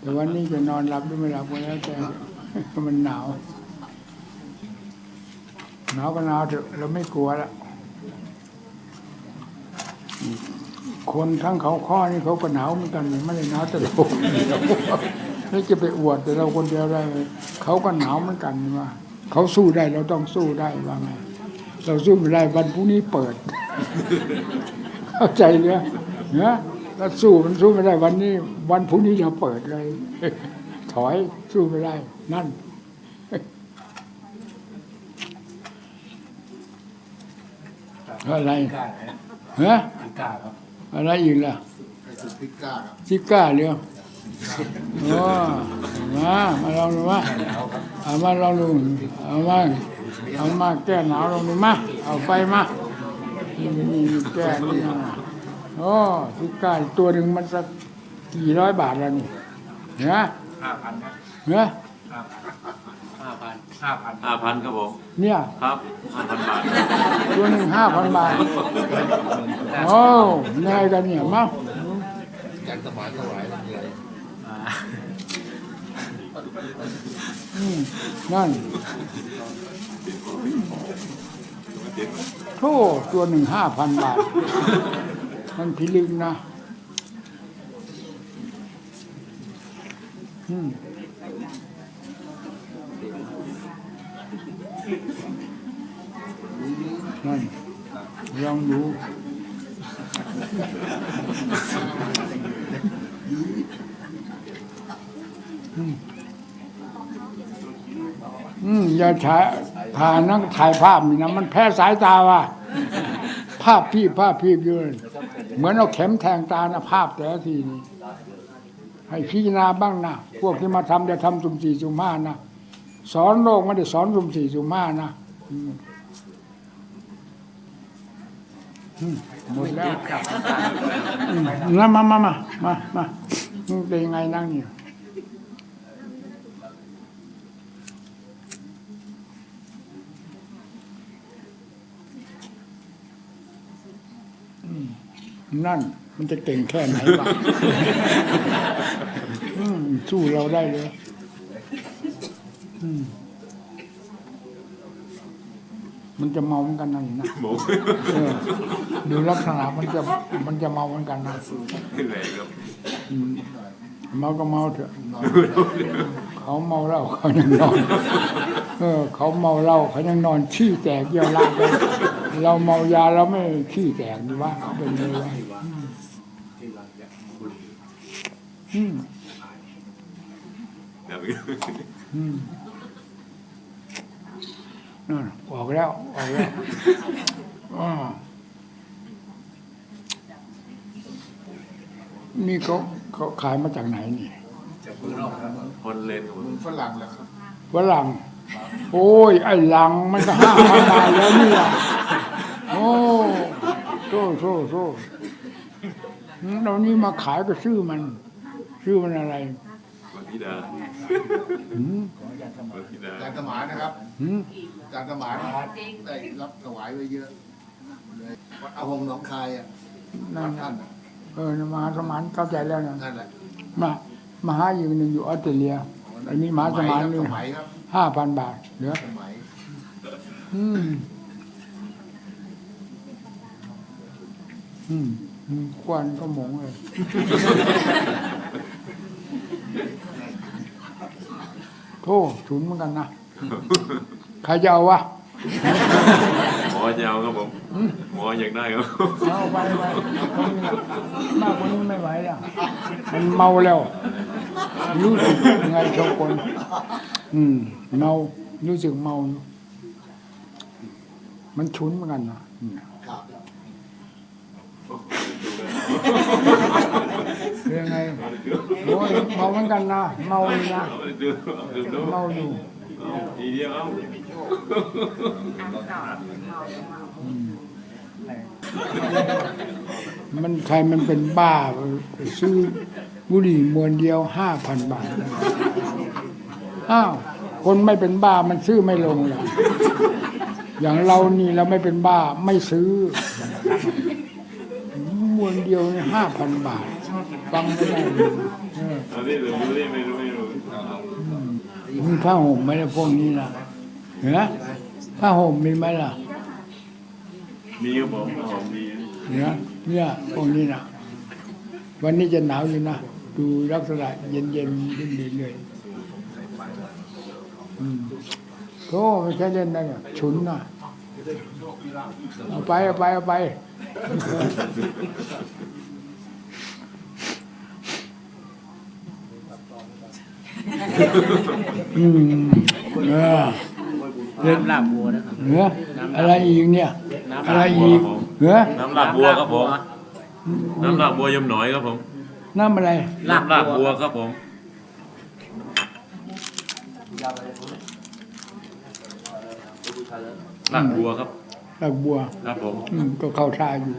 แต่วันนี้จะนอนหลับหรือไม่หลับก็แล้วแต่มันหนาวหนาวก็หนาวเถอะเราไม่กลัวละคนทั้งเขาข้อนี่เขาก็หนาวเหมือนกันไม่ได้หนาวแต่เราไม่จะไปอวดแต่เราคนเดียวได้เลยเขาก็หนาวเหมือนกันว่าเขาสู้ได้เราต้องสู้ได้ว่าไงเราสู้ไม่ได้วันพรุ่งนี้เปิด เข้าใจเนี่ยเนะ ถ้าสู้มันสู้ไม่ได้วันนี้ วันพรุ่งนี้เราเปิดเลย ถอยสู้ไม่ได้ นั่น อะไรกล้าไหนฮะกล้าครับอะไรอีกล่ะไอ้สุดพิก้าครับซิก้าเรื่องโอ้มามาลองดูมาเอามาลองดูเอามาเอามาแก้หนาวลองดูมาเอาไปมานี่นี่แก้นี่ นะโอ้ซิก้าตัวหนึ่งมันสักกี่ร้อยบาทแล้วนี่เนะห้าพันนะเนะห้าพันห้าพันห้าพันครับผมเนี่ยครับห้าพันบาทตัวหนึ่งห้าพันบาทโอ้ไงกันเนี่ยมาจันสมานถวายอะไรอืมนั่นโธ่ตัวหนึ่งห้าพันบาท มันพิลึกนะอืมนั่นลองดูอืมอย่าถ่ายถ่ายนั่งถ่ายภาพนี่นะมันแพ้สายตาว่ะภาพพี่ภาพพี่อยู่เลย เหมือนเอาเข็มแทงตานะภาพแต่ละทีนี่ให้พิจารณาบ้างนะพวกที่มาทำจะทำสุ่มสี่สุ่มห้านะสอนโลกไม่ได้สอนสุ่มสี่สุ่มห้านะหมดแล้วมนั่นมามามามามาเป็นยังไงนั่งอยู่ นั่น มันจะเก่งแค่ไหนบ้างอืมสู้เราได้เลยอืมมันจะเมาเหมือนกันนะนี่นะหมูเออดูลักษณะมันจะมันจะเมาเหมือนกันนะแรงครับอืมเมาก็เมาเถอะเขาเมาเหล้าเขายังนอน เออ เขาเมาเหล้าเขายังนอนขี้แตกเยี่ยวราดเลย เราเมายาเราไม่ขี้แตกดีว่าเป็นเลยวะอืมครับอืมนั่นออกแล้วออกแล้วอ่านี่เขาเขาขายมาจากไหนนี่จากเมืองนอกครับคนเลนครับผมมึงฝรั่งแหละครับฝรั่งโอ้ยไอ้หลังมันก็ห้าพันบาทแล้วนี่ล่ะ โอ้โซ่โซ่โซ่อืมเรานี่มาขายก็ชื่อมัน ชื่อมันอะไรวันธิดาหืมวันธิดาจันสมานนะครับหืมจันสมานได้รับถวายไว้เยอะเลยวัดอาหงหนองคายอะนั่วันดน่ะท่านน่ะเออมหาสมานเข้าใจแล้วนะนั่นแหละมามหาอยู่หนึ่งอยู่ออสเตรเลียอันนี้มหาสมานหนึ่งสมัยครับห้าพันบาทเหลือสมัยอืมอืมอืม ควันก็หมงเลยโธ่ฉุนเหมือนกันนะใครจะเอาวะหมอจะเอาครับผมหมออยากได้ครับเอาไปไปคนนี้มากกว่านี้ไม่ไหวแล้วมันเมาแล้วรู้สึกยังไงโชกุนอืมเมารู้สึกเมาอยู่มันฉุนเหมือนกันนะอืม ครับ เป็นยังไง โอ้ยเมาเหมือนกันนะเมาอยู่นะดูดูดูเมาอยู่ทีเดียวเอามันใครมันเป็นบ้าซื้อบุหรี่มวนเดียวห้าพันบาทอ้าวคนไม่เป็นบ้ามันซื้อไม่ลงหรอกอย่างเรานี่เราไม่เป็นบ้าไม่ซื้อมวนเดียวนี่ห้าพันบาทชอบกิน ฟังไม่ได้เอออันนี้หรือไม่รู้ไม่รู้ไม่รู้มีผ้าห่มไหมล่ะพวกนี้นะเหรอผ้าห่มมีไหมล่ะ มีครับผมหอมดีเนี่ยเนี่ยพวกนี้นะวันนี้จะหนาวอยู่นะดูลักษณะเย็นเย็นๆดิ้นดีเลยอืมโอ้ไม่ใช่เล่นได้อะฉุนนะเอาไปเอาไปเอาไป อืมเออเล่นน้ำลาบวัวนะครับเหนืออะไรอีกเนี่ย อะไรบัวอีคกรับผมเหนือน้ำลาบบัวครับผม น้ำลาบบัวยมหน่อยครับผมน้ำอะไรน้ำลาบบัวครับผมลาบบัวครับดอกบัวครับผมอืมก็เข้าท่าอยู่